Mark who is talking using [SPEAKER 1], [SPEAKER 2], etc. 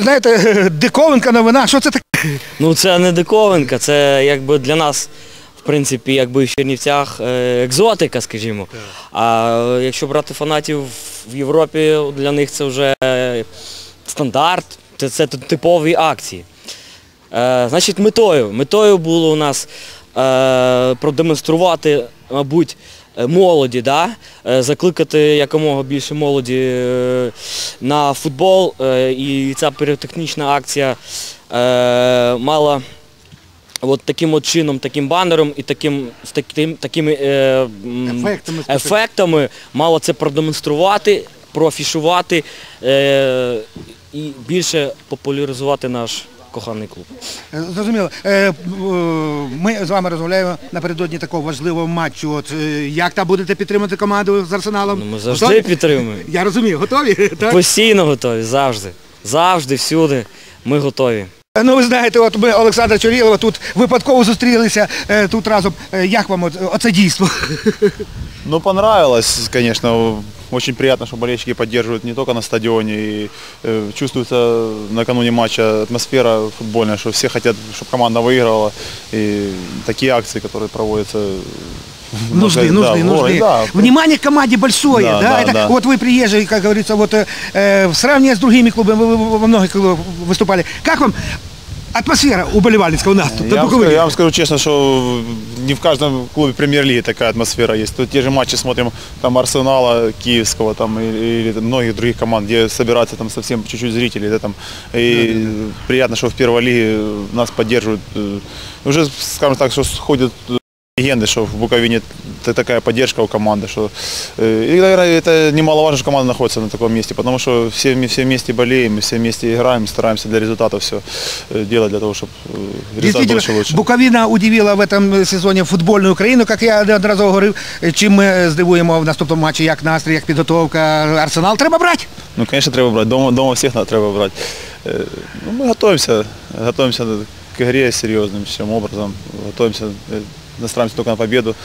[SPEAKER 1] ви знаєте, диковинка новина. Що це таке?
[SPEAKER 2] Ну це не диковинка, це якби для нас, в принципі, якби в Чернівцях е, екзотика, скажімо. А е, якщо брати фанатів в Європі, для них це вже стандарт, це, це типові акції. Е, значить, метою. Метою було у нас продемонструвати, мабуть, е, молоді, да? е, закликати якомога більше молоді е, на футбол. Е, і ця піротехнічна акція е, мала от таким от чином, таким банером і таким, з таким, такими е,
[SPEAKER 1] Ефектами,
[SPEAKER 2] ефектами мало це продемонструвати, проафішувати е, і більше популяризувати наш коханий клуб.
[SPEAKER 1] Е, Зрозуміло. Е, е, Ми з вами розмовляємо напередодні такого важливого матчу. От як там будете підтримувати команду з арсеналом?
[SPEAKER 2] Ну, ми завжди
[SPEAKER 1] Готові?
[SPEAKER 2] підтримуємо.
[SPEAKER 1] Я розумію, готові? Так?
[SPEAKER 2] Постійно готові, завжди. Завжди, всюди. Ми готові.
[SPEAKER 1] Ну ви знаєте, от ми Олександра Чорілова тут випадково зустрілися тут разом. Як вам оце дійство?
[SPEAKER 3] Ну, понравилось, конечно. Очень приятно, что болельщики поддерживают не только на стадионе. И э, чувствуется накануне матча атмосфера футбольная, что все хотят, чтобы команда выиграла. И такие акции, которые проводятся
[SPEAKER 1] Нужны,
[SPEAKER 3] много-
[SPEAKER 1] нужны,
[SPEAKER 3] да, в городе,
[SPEAKER 1] нужны.
[SPEAKER 3] да.
[SPEAKER 1] Внимание к команде большое, да?
[SPEAKER 3] Да, да,
[SPEAKER 1] Это,
[SPEAKER 3] да.
[SPEAKER 1] Вот вы приезжие, как говорится, вот э, в сравнении с другими клубами, вы, вы во многих клубах выступали. Как вам атмосфера уболевальницкая у нас тут? на
[SPEAKER 3] Я вам,
[SPEAKER 1] Буковине?
[SPEAKER 3] скажу, я вам скажу честно, что не в каждом клубе премьер-лиги такая атмосфера есть. Тут те же матчи смотрим там Арсенала Киевского там, или, или многих других команд, где собираются там совсем чуть-чуть зрителей. Да, там. И приятно, что в первой лиге нас поддерживают. Э, Уже, скажем так, что ходят э, легенды, что в Буковине т- такая поддержка у команды, что э, и, наверное, это немаловажно, что команда находится на таком месте, потому что все, вме- все вместе болеем, мы все вместе играем, стараемся для результата все делать для того, чтобы результат был
[SPEAKER 1] Действительно,
[SPEAKER 3] еще лучше.
[SPEAKER 1] Буковина удивила в этом сезоні футбольну Україну, як я неодноразово говорив. Чим ми здивуємо в наступному матчі, як настрій, як підготовка. Арсенал треба брати.
[SPEAKER 3] Ну, конечно, треба брать. Дома, дома всех надо треба брать. Э, Ну, мы готовимся, готовимся к игре серьезным всем образом. Готовимся, э, настраиваемся только на победу.